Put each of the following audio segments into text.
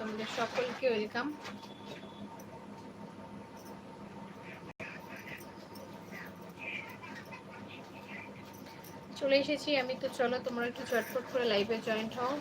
তোমাদের সকলকে ওয়েলকাম চলে এসেছি আমি, তো চলো তোমরা একটু চটপট করে লাইভে জয়েন্ট হও।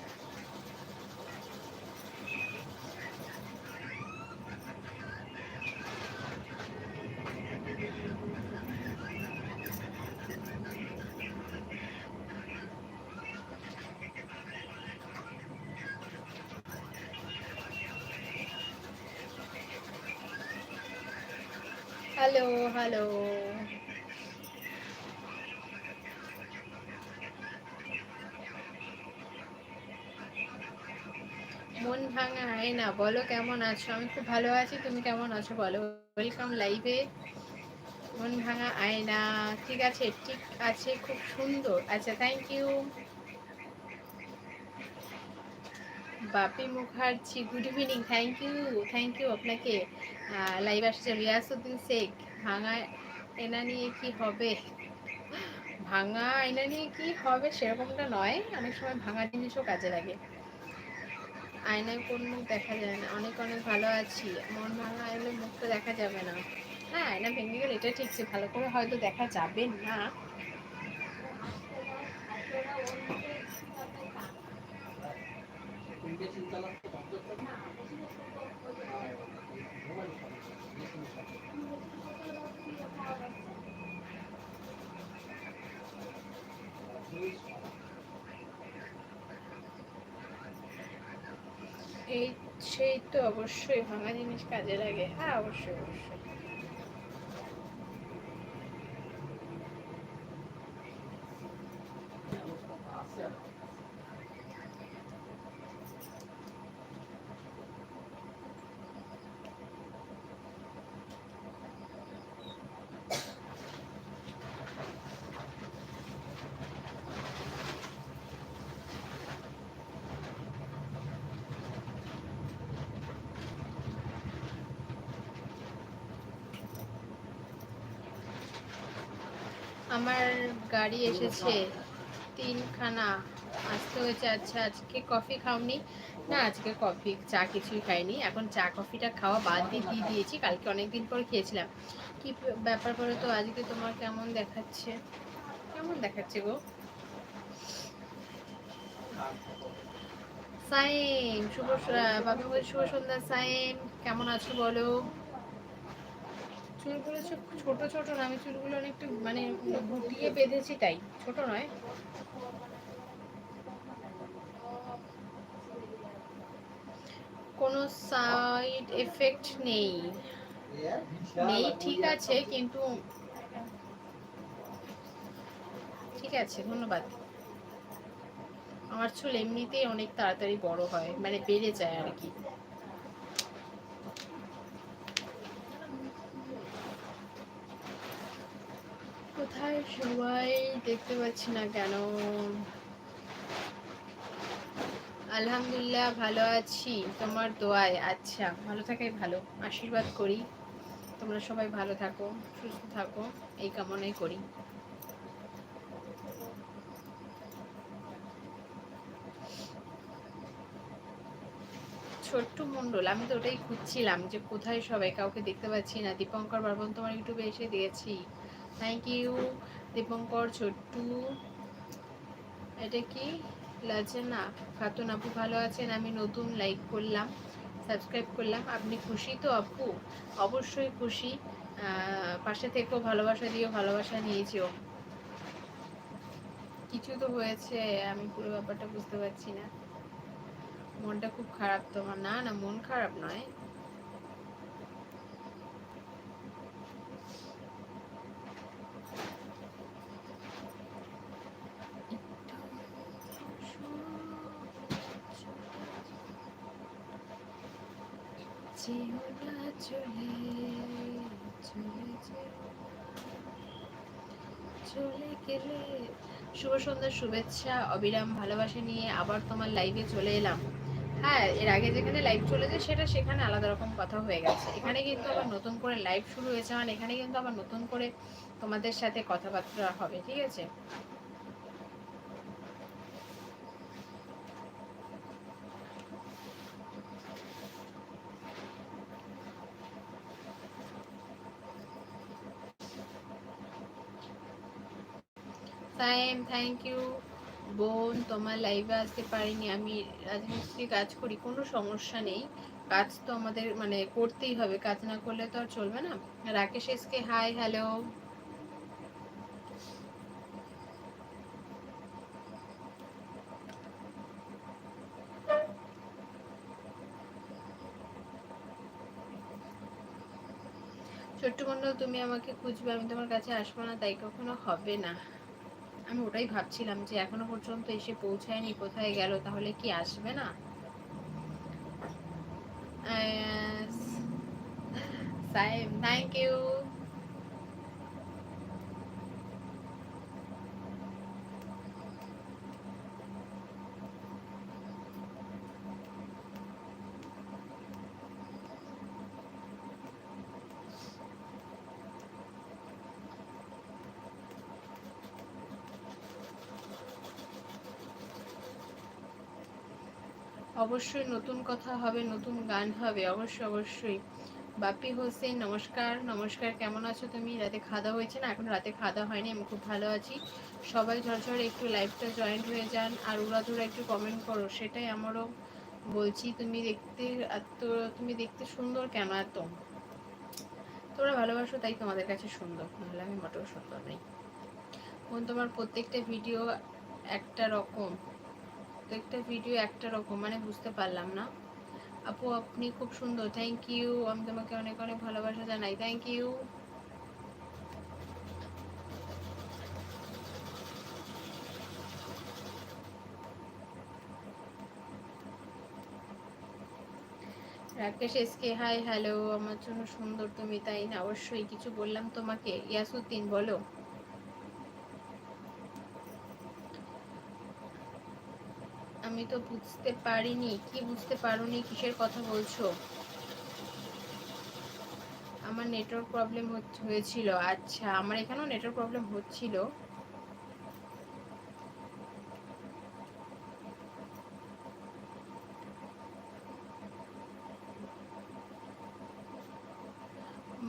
ভাঙা হয় না। বলো কেমন আছো? আমি খুব ভালো আছি, তুমি কেমন আছো বলো? ওয়েলকাম লাইভে মন ভাঙা আয়না ঠিক আছে ঠিক আছে, খুব সুন্দর। আচ্ছা thank you Bapi Mukherjee good evening thank you thank you আপনাকে। লাইভ আসছে রিয়াসুদ্দিন শেখ। ভাঙা এনা নিয়ে কি হবে? ভাঙা আয়না নিয়ে কি হবে সেরকমটা নয়। অনেক সময় ভাঙা জিনিসও কাজে লাগে। আয়নায় কোন মুখ দেখা যায় না। অনেক অনেক ভালো আছি। মন ভাঙা এলে মুখটা দেখা যাবে না। হ্যাঁ আয়না ভেঙে গেলে এটা ঠিক যে ভালো করে হয়তো দেখা যাবে না। এই সেই তো অবশ্যই ভাঙা জিনিস কাজে লাগে। হ্যাঁ অবশ্যই অবশ্যই। আমার গাড়ি এসেছে। তিনখানা। আসতে হয়েছে আচ্ছা আজকে কফি খাওনি। না, আজকে কফি চা কিছুই খাইনি। এখন চা কফিটা খাওয়া বাদ দিয়ে দিয়ে দিয়েছি। কালকে অনেকদিন পর খেয়েছিলাম। কি ব্যাপার করে তো, আজকে তোমার কেমন দেখাচ্ছে? কেমন দেখাচ্ছে গো? সাইম শুভ বাবু শুভ সন্ধ্যা। সাইম কেমন আছো বলো? চুলগুলো ছোট ছোট না, আমি চুলগুলো অনেকটা মানে গুটিয়ে বেঁধেছি তাই, ছোট নয়। কোনো সাইড এফেক্ট নেই। নেই ঠিক আছে, কিন্তু ঠিক আছে, ধন্যবাদ। আমার চুল এমনিতেই অনেক তাড়াতাড়ি বড় হয় মানে বেড়ে যায় আর কি। কোথায় সবাই দেখতে পাচ্ছি না কেন? আলহামদুলিল্লাহ ভালো আছি। তোমার দোয়ায় আচ্ছা ভালো থাকাই ভালো। আশীর্বাদ করি। তোমরা সবাই ভালো থাকো, সুস্থ থাকো, এই কামনাই করি। ছোট্ট মন্ডল আমি তো ওটাই খুঁজছিলাম যে কোথায় সবাই? কাউকে দেখতে পাচ্ছি না। দীপঙ্কর বার্বন তোমার ইউটিউবে এসে দিয়েছি। থ্যাংক ইউ দীপঙ্কর ছোট্টু এটা কি? না? খাতুন আপু ভালো আছেন? আমি নতুন লাইক করলাম সাবস্ক্রাইব করলাম। আপনি খুশি তো, আপু? অবশ্যই খুশি। পাশে থেকেও ভালোবাসা দিয়ে ভালোবাসা নিয়েছিও কিছু তো হয়েছে, আমি পুরো ব্যাপারটা বুঝতে পারছি না। মনটা খুব খারাপ তোমার। না না, মন খারাপ নয় চলে গেলে শুভ সন্ধ্যার শুভেচ্ছা, অবিরাম ভালোবাসা নিয়ে আবার তোমার লাইভে চলে এলাম। হ্যাঁ এর আগে যেখানে লাইভ চলে চলেছে, সেটা সেখানে আলাদা রকম কথা হয়ে গেছে। এখানে কিন্তু আবার নতুন করে লাইভ শুরু হয়েছে মানে এখানে কিন্তু আবার নতুন করে তোমাদের সাথে কথাবার্তা হবে, ঠিক আছে? সাইম থ্যাংক ইউ বোন, তোমার লাইভে আসতে পারিনি, আমি রাজমিস্ত্রি কাজ করি, কোনো সমস্যা নেই। কাজ তো আমাদের মানে করতেই হবে, কাজ না করলে তো আর চলবে না। রাকেশ এসকে হাই হ্যালো ছোট্ট মন্ডল তুমি আমাকে খুঁজবে, আমি তোমার কাছে আসব না, তাই কখনো হবে না। আমি ওটাই ভাবছিলাম যে এখনও পর্যন্ত এসে পৌঁছায়নি, কোথায় গেল, তাহলে কি আসবে না? থ্যাংক ইউ অবশ্যই নতুন কথা হবে, নতুন গান হবে, অবশ্যই অবশ্যই। বাপি হোসেন, নমস্কার নমস্কার, কেমন আছো তুমি? রাতে খাওয়া হয়েছে না? এখন রাতে খাওয়া হয়নি, আমি খুব ভালো আছি। সবাই ঝরঝরে একটু লাইভটা জয়েন্ট হয়ে যান, আর উড়াধুরা একটু কমেন্ট করো, সেটাই আমারও বলছি। তুমি দেখতে এত, তুমি দেখতে সুন্দর কেন এত? তোমরা ভালোবাসো, তাই তোমাদের কাছে সুন্দর। নাহলে আমি মোটেও সুন্দর নেই। তোমার প্রত্যেকটা ভিডিও একটা রকম। প্রত্যেকটা ভিডিও একটা রকম মানে বুঝতে পারলাম না। আপু, আপনি খুব সুন্দর থ্যাংক ইউ আমি তোমাকে অনেক অনেক ভালোবাসা জানাই thank you Rakesh SK hi hello আমার জন্য সুন্দর তুমি, তাই না? অবশ্যই কিছু বললাম তোমাকে। ইয়াসুদ্দিন, বলো। আমি তো বুঝতে পারিনি। কি বুঝতে পারোনি? কিসের কথা বলছো? আমার নেটওয়ার্ক প্রবলেম হয়েছিল। আচ্ছা আমার এখানেও নেটওয়ার্ক প্রবলেম হচ্ছিল।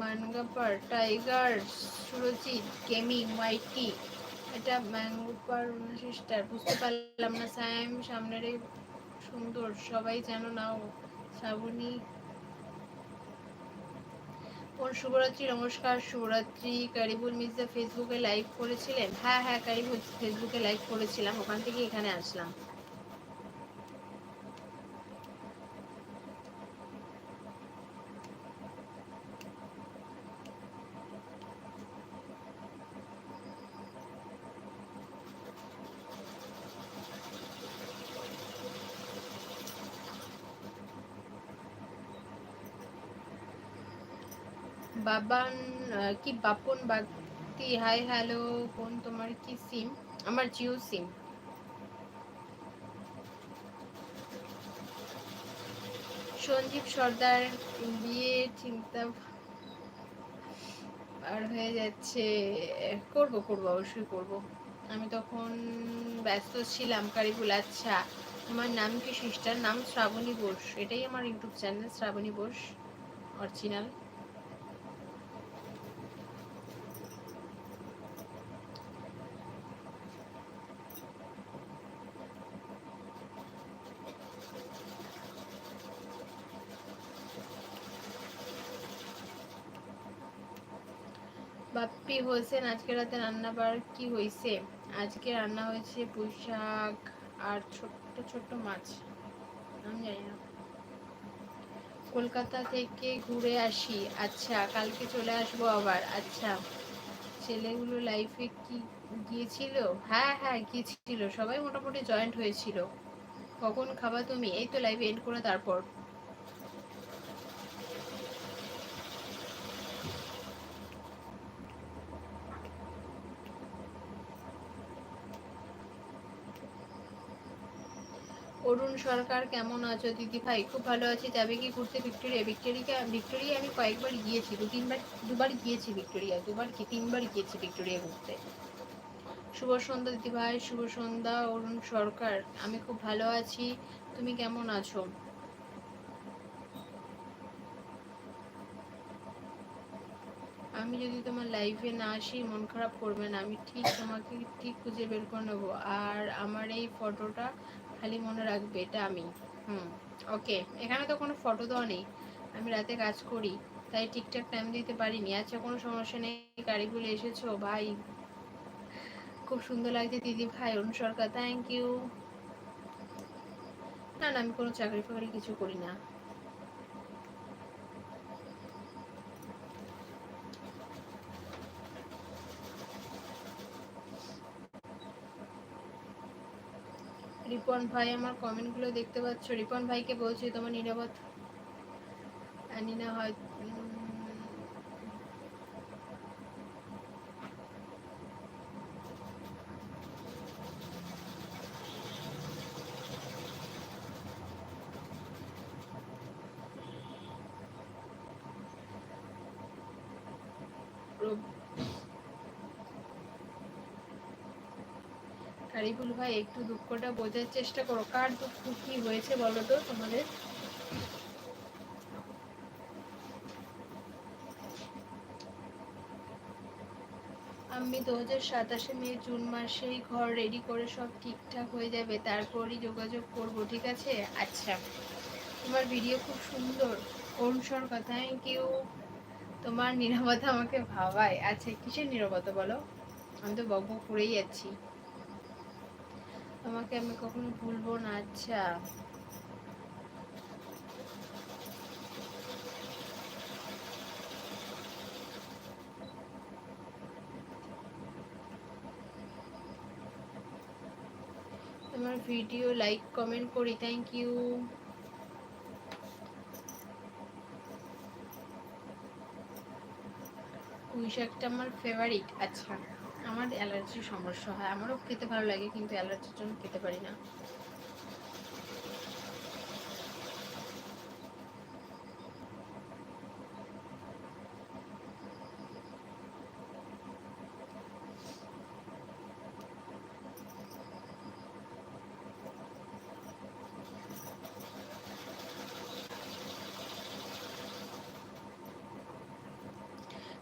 মানগাপার টাইগার, সুরজিৎ গেমিং ওয়াইটি এটা ম্যাঙ্গোপার সিস্টার, বুঝতে পারলাম না স্যাম, সামনের সুন্দর, সবাই যেন নাও শ্রাবণী। কোন শুভরাত্রি, নমস্কার, শুভরাত্রি, কারিবুল মির্জা ফেসবুকে লাইভ করেছিলেন। হ্যাঁ হ্যাঁ কারিবুল ফেসবুকে লাইভ করেছিলাম, ওখান থেকে এখানে আসলাম। বাবান কি বাপন বাগতি হাই হ্যালো কোন তোমার কি সিম? আমার জিও সিম। সঞ্জীব সর্দার, বিয়ে চিন্তা আর হয়ে যাচ্ছে। করব করব, অবশ্যই করব। আমি তখন ব্যস্ত ছিলাম কারিবুল আচ্ছা। আমার নাম কি সিস্টার? নাম শ্রাবণী বোস। এটাই আমার YouTube channel, Shraboni Bose original Bappi Hossain আজকে রাতে রান্না বার কি হয়েছে আজকে রান্না হয়েছে পুঁই শাক আর ছোট্ট ছোট্ট মাছ। আমি জানি না। কলকাতা থেকে ঘুরে আসি। আচ্ছা কালকে চলে আসব আবার। আচ্ছা ছেলেগুলো লাইফে কি গিয়েছিল? হ্যাঁ হ্যাঁ গিয়েছিল। সবাই মোটামুটি জয়েন্ট হয়েছিল। কখন খাবা তুমি? এই তো লাইভে এন্ড করে তারপর। অরুণ সরকার কেমন আছো? দিদি ভাই, খুব ভালো আছি। যাবে কি ঘুরতে ভিক্টোরিয়া? ভিক্টোরিয়া ভিক্টোরিয়া আমি কয়েকবার গিয়েছি, দু তিনবার, দুবার গিয়েছি ভিক্টোরিয়া, দুবার কি তিনবার গিয়েছি ভিক্টোরিয়া ঘুরতে। শুভ সন্ধ্যা দিদি ভাই, শুভ সন্ধ্যা অরুণ সরকার। আমি খুব ভালো আছি। তুমি কেমন আছো? আমি যদি তোমার লাইফে না আসি, মন খারাপ করবে না। আমি ঠিক তোমাকে ঠিক খুঁজে বের করে নেব। আর আমার এই ফটোটা খালি মনে রাখবে, এটা আমি। হুম ওকে এখানে তো কোনো ফটো দেওয়া নেই। আমি রাতে কাজ করি, তাই ঠিকঠাক টাইম দিতে পারিনি। আচ্ছা কোনো সমস্যা নেই, গাড়িগুলো এসেছ ভাই খুব সুন্দর লাগছে, দিদি ভাই অরুণ সরকার থ্যাংক ইউ না না, আমি কোনো চাকরি ফাকরি কিছু করি না। রিপন ভাই আমার কমেন্টগুলো দেখতে পাচ্ছ। রিপন ভাইকে বলছি তোমার নিরাপদ আনি না হয় কারিবুল ভাই, একটু দুঃখটা বোঝার চেষ্টা করো। কার দুঃখ কি হয়েছে বলো তো তোমাদের? আমি দু হাজার সাতাশে মে, জুন মাসেই ঘর রেডি করে সব ঠিকঠাক হয়ে যাবে, তারপরই যোগাযোগ করব, ঠিক আছে? আচ্ছা তোমার ভিডিও খুব সুন্দর। কোন সরকার থ্যাংক ইউ তোমার নিরাপত্তা আমাকে ভাবায়। আচ্ছা কিসের নিরাপত্তা বলো? আমি তো বক করেই যাচ্ছি। তোমাকে আমি কখনো ভুলবো না আচ্ছা। তোমার ভিডিও লাইক কমেন্ট করি থ্যাংক ইউ পুঁই আমার ফেভারিট আচ্ছা। আমার অ্যালার্জির সমস্যা হয়। আমারও খেতে ভালো লাগে কিন্তু অ্যালার্জির জন্য খেতে পারি না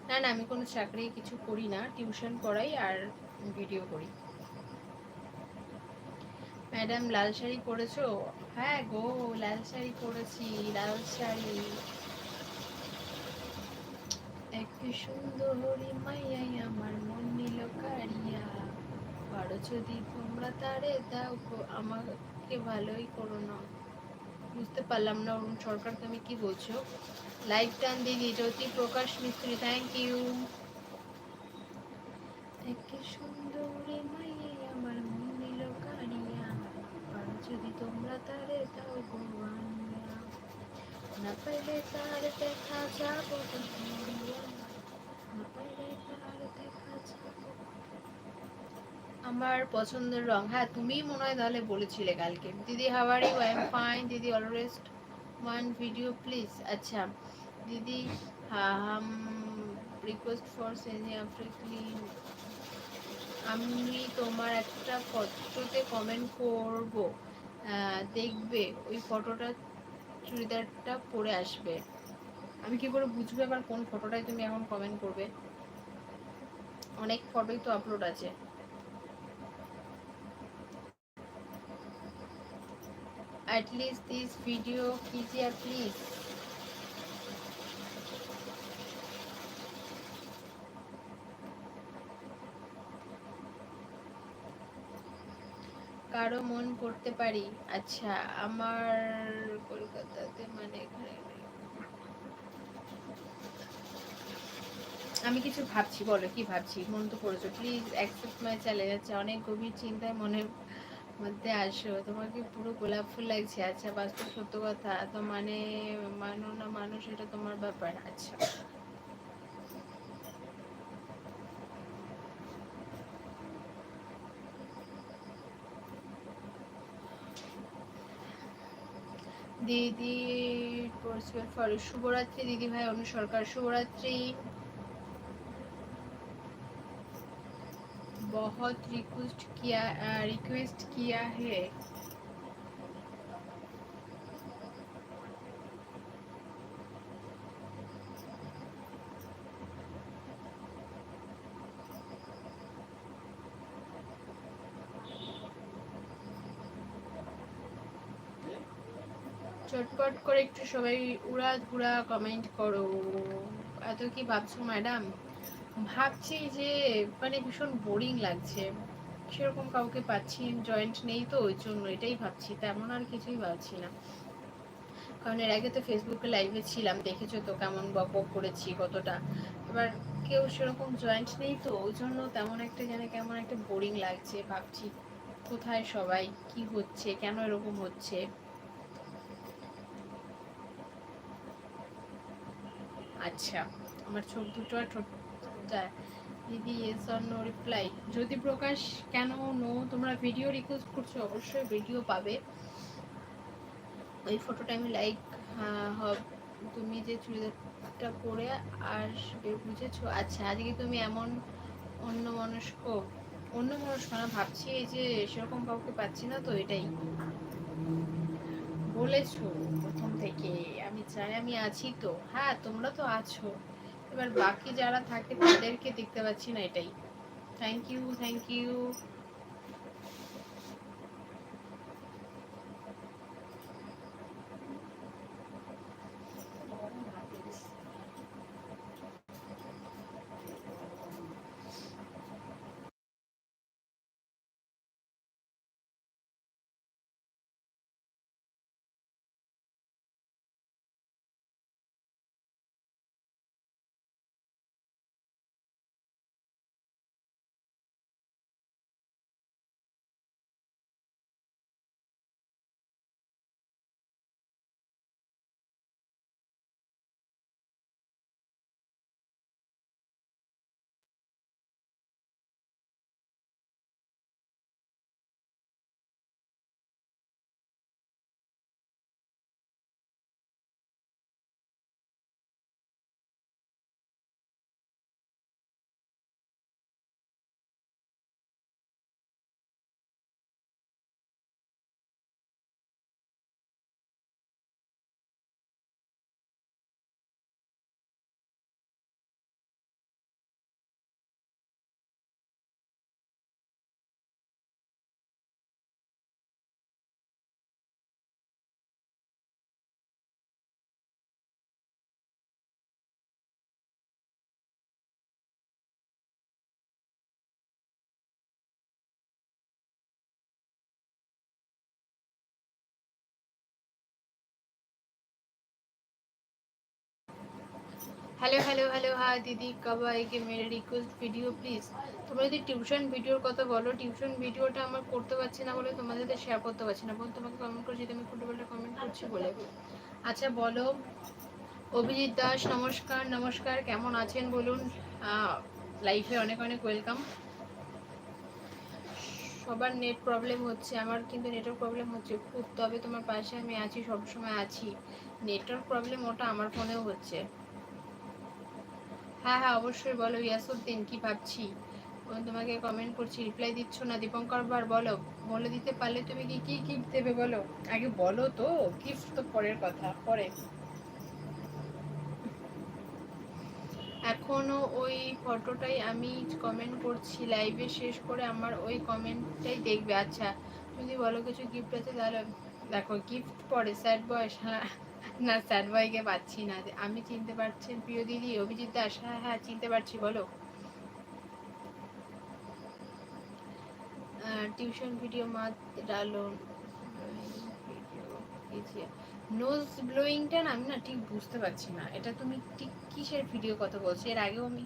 না না আমি কোনো চাকরি কিছু করি না, টিউশন পড়াই আর ভিডিও করি। ম্যাডাম লাল শাড়ি পরেছো? হ্যাঁ গো, লাল শাড়ি পরেছি, লাল শাড়ি। এক সুন্দরী মাইয়াই আমার মন নিল কারিয়া পারো যদি তোমরা তারে দাও আমাকে ভালোই করো না। বুঝতে পারলাম না, অরুণ সরকার তুমি কি বলছো? লাইভ টান দিদি জ্যোতি প্রকাশ মিস্ত্রি থ্যাংক ইউ একে সুন্দরী মাইয়ে আমার মন নিল কানিয়া আর যদি তোমরা তারে দাও গোয়ানিয়া না পাইলে তার দেখা যাব না পাইলে তার দেখা যাব। আমার পছন্দের রং হ্যাঁ তুমি মনে হয় তাহলে বলেছিলে কালকে। দিদি how are I am fine দিদি অলওয়েজ ওয়ান ভিডিও প্লিজ আচ্ছা দিদি হাম রিকোয়েস্ট ফর সেনি আফ্রিকলি আমি তোমার একটা ফটোতে কমেন্ট করব। দেখবে, ওই ফটোটা চুড়িদারটা পরে আসবে। আমি কি করে বুঝব এবার কোন ফটোটাই তুমি এখন কমেন্ট করবে? অনেক ফটোই তো আপলোড আছে। At least this video easier please. কারও মন করতে পারি। আচ্ছা আমার কলকাতাতে মানে এখানে আমি কিছু ভাবছি, বলো, কি ভাবছি? মন তো করেছ প্লিজ অ্যাকসেপ্ট মাই চ্যালেঞ্জ আচ্ছা অনেক গভীর চিন্তায় মনে মধ্যে আসো। তোমাকে পুরো গোলাপ ফুল লাগছে। আচ্ছা বাস্তব সত্য কথা। তো মানে মানো না মানুষ এটা তোমার ব্যাপার। আচ্ছা। দিদি শুভরাত্রি দিদি ভাই অনু সরকার শুভরাত্রি। बहुत रिक्वेस्ट किया रिक्वेस्ट किया है চটপট করে একটু সবাই উড়া ধুরা কমেন্ট করো। এত কি ভাবছ ম্যাডাম ভাবছি যে মানে ভীষণ বোরিং লাগছে। সেরকম কাউকে পাচ্ছি জয়েন্ট নেই তো, ওই জন্য এটাই ভাবছি, তেমন আর কিছুই ভাবছি না। কারণ এর আগে তো ফেসবুকে লাইভে ছিলাম, দেখেছ তো কেমন বক বক করেছি কতটা। এবার কেউ সেরকম জয়েন্ট নেই তো, ওই জন্য তেমন একটা যেন কেমন একটা বোরিং লাগছে, ভাবছি কোথায় সবাই, কি হচ্ছে, কেন এরকম হচ্ছে? আচ্ছা আমার চোখ দুটো আর ঠোঁটটা দিদি এস অর নো রিপ্লাই যদি প্রকাশ কেন নো তোমরা ভিডিও রিকোয়েস্ট করছ, অবশ্যই ভিডিও পাবে। ওই ফটোটা আমি লাইক হব। তুমি যে চুড়িদারটা পরে আসবে, বুঝেছ? আচ্ছা আজকে তুমি এমন অন্য মনস্ক অন্য মনস্ক না ভাবছি এই যে সেরকম কাউকে পাচ্ছি না তো এটাই। বলেছ প্রথম থেকে, আমি চাই আমি আছি তো। হ্যাঁ তোমরা তো আছো। এবার বাকি যারা থাকে তাদেরকে দেখতে পাচ্ছি না এটাই। Thank you thank you hello hello hello হ্যাঁ দিদি কব আইকে মেরে রিকোয়েস্ট ভিডিও প্লিজ তোমরা যদি টিউশন ভিডিওর কথা বলো টিউশন ভিডিওটা আমার করতে পারছি না বলে তোমাদের সাথে শেয়ার করতে পারছি না। বল তোমাকে কমেন্ট করছি, তুমি ফুটবলটা কমেন্ট করছি বলে। আচ্ছা বলো। অভিজিৎ দাস, নমস্কার নমস্কার। কেমন আছেন, বলুন? লাইফে অনেক অনেক ওয়েলকাম সবার নেট প্রবলেম হচ্ছে, আমার কিন্তু নেটওয়ার্ক প্রবলেম হচ্ছে খুব। তবে তোমার পাশে আমি আছি, সবসময় আছি। নেটওয়ার্ক প্রবলেম ওটা আমার ফোনেও হচ্ছে। হ্যাঁ হ্যাঁ অবশ্যই বলো ইয়াসুদ্দিন কি ভাবছি? তোমাকে কমেন্ট করছি রিপ্লাই দিচ্ছ না, দীপঙ্কর বার বলো, বলে দিতে পারলে তুমি কি কি গিফট দেবে বলো? আগে বলো তো গিফট তো পরের কথা, পরে। এখনও ওই ফটোটাই আমি কমেন্ট করছি লাইভে শেষ করে আমার ওই কমেন্টটাই দেখবে। আচ্ছা যদি বলো কিছু গিফট আছে, তাহলে দেখো গিফট পরে স্যাড বয়স হ্যাঁ। না বয়কে পাচ্ছি না। আমি চিনতে প্রিয় দিদি, অভিজিৎ দাস? হ্যাঁ হ্যাঁ চিনতে পারছি, বলো। টিউশন ভিডিও মাত ডালো, নোজ ব্লোয়িংটা না, আমি না ঠিক বুঝতে পারছি না। এটা তুমি ঠিক কিসের ভিডিও কথা বলছো? এর আগেও আমি